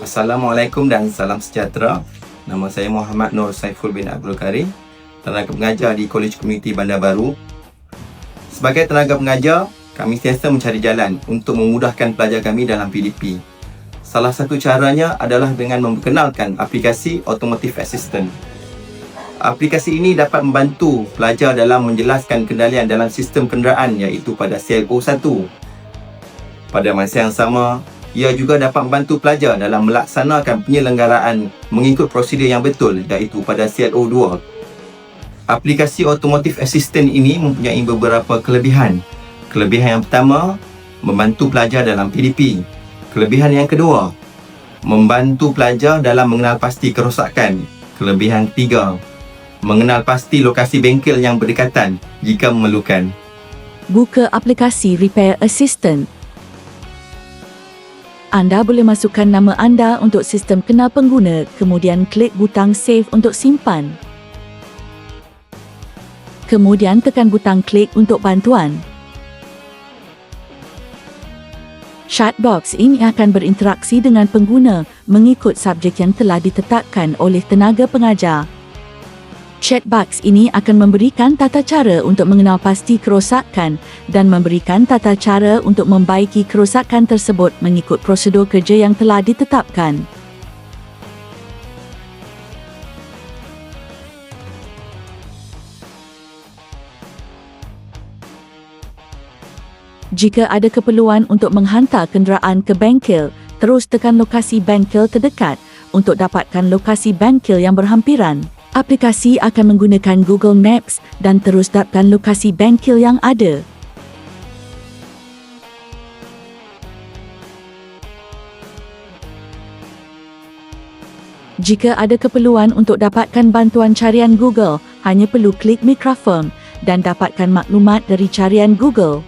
Assalamualaikum dan salam sejahtera. Nama saya Muhammad Nur Saiful bin Abdul Karim, tenaga pengajar di Kolej Komuniti Bandar Baru. Sebagai tenaga pengajar, kami sentiasa mencari jalan untuk memudahkan pelajar kami dalam PDP. Salah satu caranya adalah dengan memperkenalkan aplikasi Automotive Assistant. Aplikasi ini dapat membantu pelajar dalam menjelaskan kendalian dalam sistem kenderaan iaitu pada CLO 1. Pada masa yang sama, ia juga dapat membantu pelajar dalam melaksanakan penyelenggaraan mengikut prosedur yang betul iaitu pada CLO 2. Aplikasi Automotive Assistant ini mempunyai beberapa kelebihan. Kelebihan yang pertama, membantu pelajar dalam PDP. Kelebihan yang kedua, membantu pelajar dalam mengenal pasti kerosakan. Kelebihan ketiga, mengenal pasti lokasi bengkel yang berdekatan jika memerlukan. Buka aplikasi Repair Assistant. Anda boleh masukkan nama anda untuk sistem kenal pengguna, kemudian klik butang Save untuk simpan. Kemudian tekan butang klik untuk bantuan. Chatbox ini akan berinteraksi dengan pengguna mengikut subjek yang telah ditetapkan oleh tenaga pengajar. Chatbox ini akan memberikan tata cara untuk mengenal pasti kerosakan dan memberikan tata cara untuk membaiki kerosakan tersebut mengikut prosedur kerja yang telah ditetapkan. Jika ada keperluan untuk menghantar kenderaan ke bengkel, terus tekan lokasi bengkel terdekat untuk dapatkan lokasi bengkel yang berhampiran. Aplikasi akan menggunakan Google Maps dan terus dapatkan lokasi bengkel yang ada. Jika ada keperluan untuk dapatkan bantuan carian Google, hanya perlu klik mikrofon dan dapatkan maklumat dari carian Google.